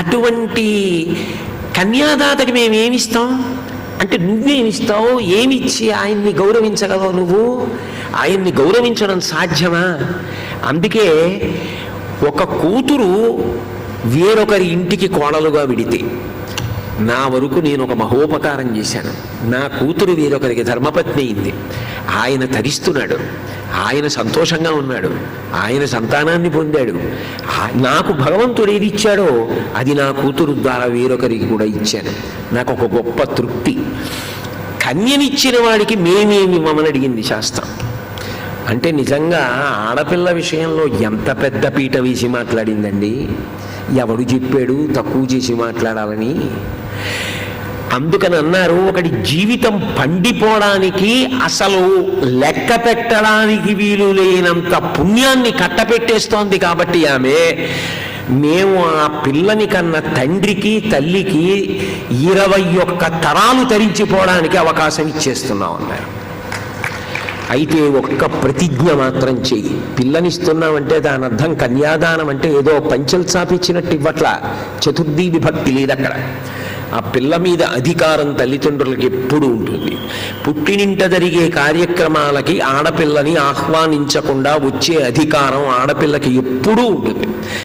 అటువంటి కన్యాదాతకి మేము ఏమిస్తాం? అంటే నువ్వేమిస్తావు? ఏమిచ్చి ఆయన్ని గౌరవించగలవు నువ్వు? ఆయన్ని గౌరవించడం సాధ్యమా? అందుకే ఒక కూతురు వేరొకరి ఇంటికి కోడలుగా విడితే నా వరకు నేను ఒక మహోపకారం చేశాను. నా కూతురు వేరొకరికి ధర్మపత్ని అయింది. ఆయన తరిస్తున్నాడు. ఆయన సంతోషంగా ఉన్నాడు. ఆయన సంతానాన్ని పొందాడు. నాకు భగవంతుడు ఏది ఇచ్చాడో అది నా కూతురు ద్వారా వేరొకరికి కూడా ఇచ్చాను. నాకు ఒక గొప్ప తృప్తి. కన్యనిచ్చిన వాడికి మేమేమి మమ్మల్ని అడిగింది శాస్త్రం? అంటే నిజంగా ఆడపిల్ల విషయంలో ఎంత పెద్ద పీట వేసి మాట్లాడిందండి? ఎవడు చెప్పాడు తక్కువ చేసి మాట్లాడాలని? అందుకని అన్నారు ఒకటి జీవితం పండిపోవడానికి అసలు లెక్క పెట్టడానికి వీలు లేనంత పుణ్యాన్ని కట్టపెట్టేస్తోంది కాబట్టి ఆమె మేము ఆ పిల్లని కన్న తండ్రికి తల్లికి ఇరవై ఒక్క తరాలు తరించిపోవడానికి అవకాశం ఇచ్చేస్తున్నాం అన్నారు. అయితే ఒక్క ప్రతిజ్ఞ మాత్రం చెయ్యి. పిల్లనిస్తున్నామంటే దాని అర్థం కన్యాదానం అంటే ఏదో పంచల్ చాపిచ్చినట్టు ఇవ్వట్లా. చతుర్థి విభక్తి లేదక్కడ. ఆ పిల్ల మీద అధికారం తల్లిదండ్రులకి ఎప్పుడు ఉంటుంది. పుట్టినింట జరిగే కార్యక్రమాలకి ఆడపిల్లని ఆహ్వానించకుండా వచ్చే అధికారం ఆడపిల్లకి ఎప్పుడూ ఉంటుంది.